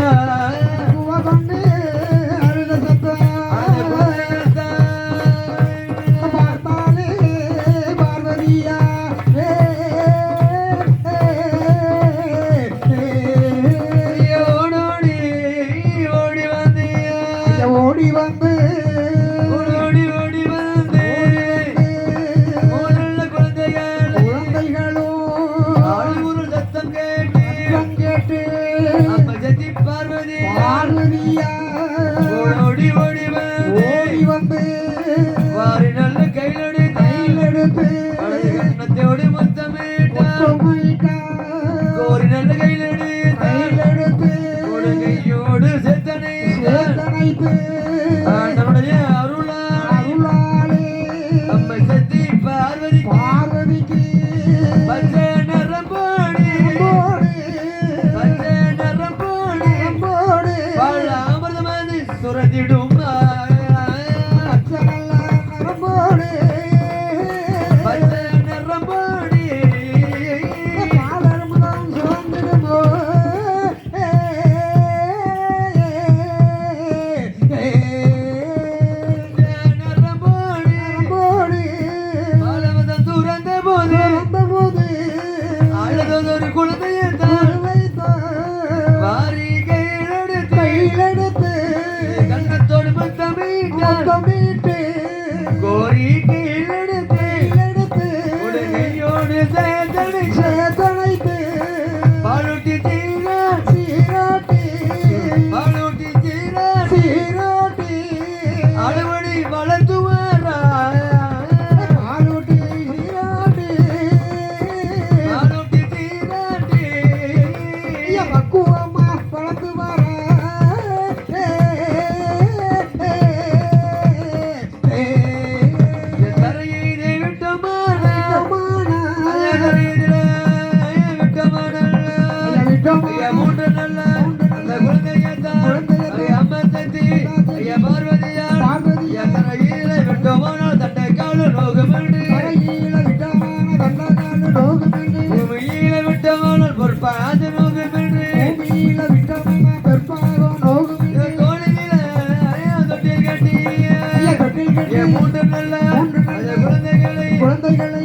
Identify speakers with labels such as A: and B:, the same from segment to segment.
A: Yeah. করি வேண்டும் மூன்று நல்ல அந்த குழந்தையை தான் அம்மா தந்தி ஐயா பார்வதியார். எத்தனை ஈழ விட்டோமானால் தட்டை கால நோகமின்றி ஈழ விட்டோமானால் பொறுப்பாது
B: நோகமின்றி
A: ஈழ
B: விட்டோமான பொறுப்பாக நோகமின்றி கோழில
A: ஐயா தொட்டில் கட்டி
B: தொட்டில் கட்டி
A: மூன்று நல்ல குழந்தைகளை
B: குழந்தைகளை.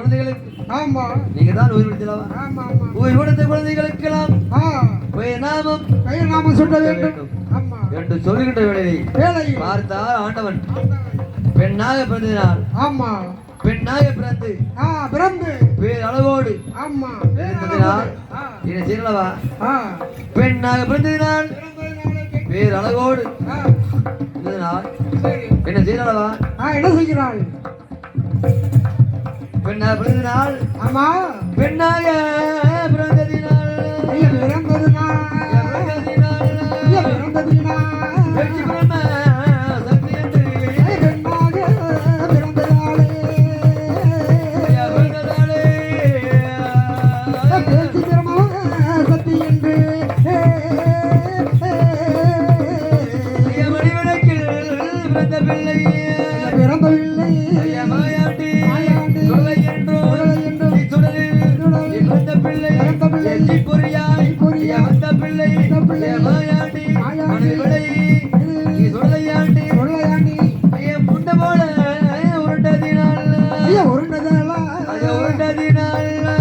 A: நீங்க தான் உயிர் விடுத்தலாவா உயிர் விடுத்த குழந்தைகளுக்கெல்லாம் நாமம்
B: நாமம் சொல்ல வேண்டும்.
A: என்று சொல்லுகின்ற
B: வேலையை
A: பார்த்தார் ஆண்டவன் பெண்ணாக பிறந்ததினால்
B: ஆமா.
A: பெண்ணாக பிறந்து
B: பிறந்து.
A: பேர் அளவோடு
B: ஆமா.
A: என்ன செய்யலவா பெண்ணாக பிறந்ததினால் பேர் அழகோடு என்ன செய்யலவா
B: என்ன செய்கிறாள்?
A: பெண்ணா பிறந்த நாள் ஆமா பெண்ணாக பிறந்தது நாள் பிறந்தது நாள் Lord.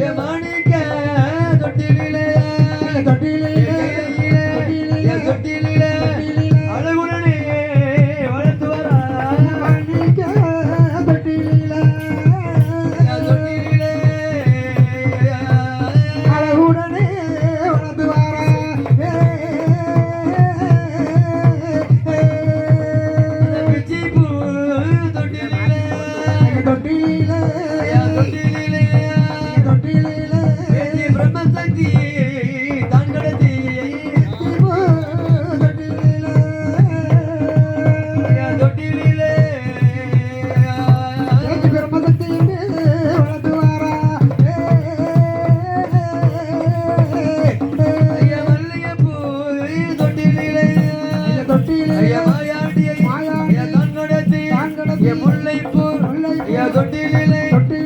A: ஏ மானே ya dotti vilai dotti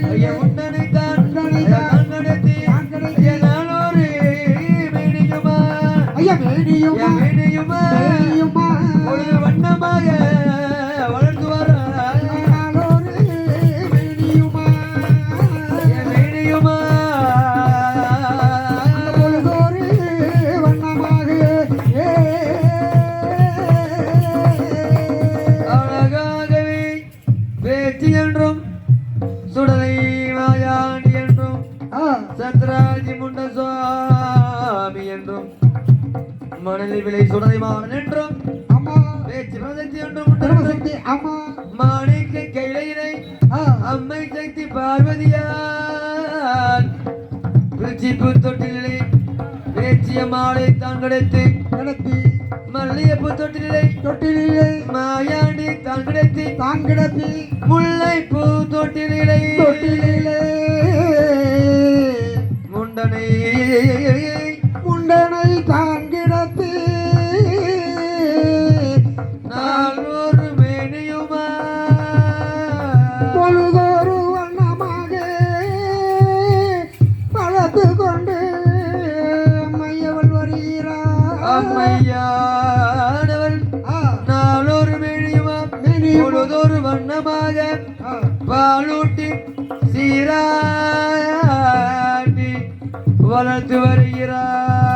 A: மணலில் விலை சுடலை மாவன் என்றும் அம்மா பேச்சு பிரசக்தி என்றும் பிரசக்தி அம்மா. மாணிக்க கிளையினை அம்மை சக்தி பார்வதியான். திருச்சிப்பு தொட்டிலே பேச்சிய மாலை தான் கிடைத்து நடத்தி மல்லிகைப்பூ தொட்டிலே
B: தொட்டிலே.
A: மாயாண்டி தான் கிடைத்து
B: தான் கிடப்பி
A: முல்லை பூ தொட்டிலே.
B: தொட்டிலே.
A: முண்டனை
B: வளர்த்து வருகிறார்.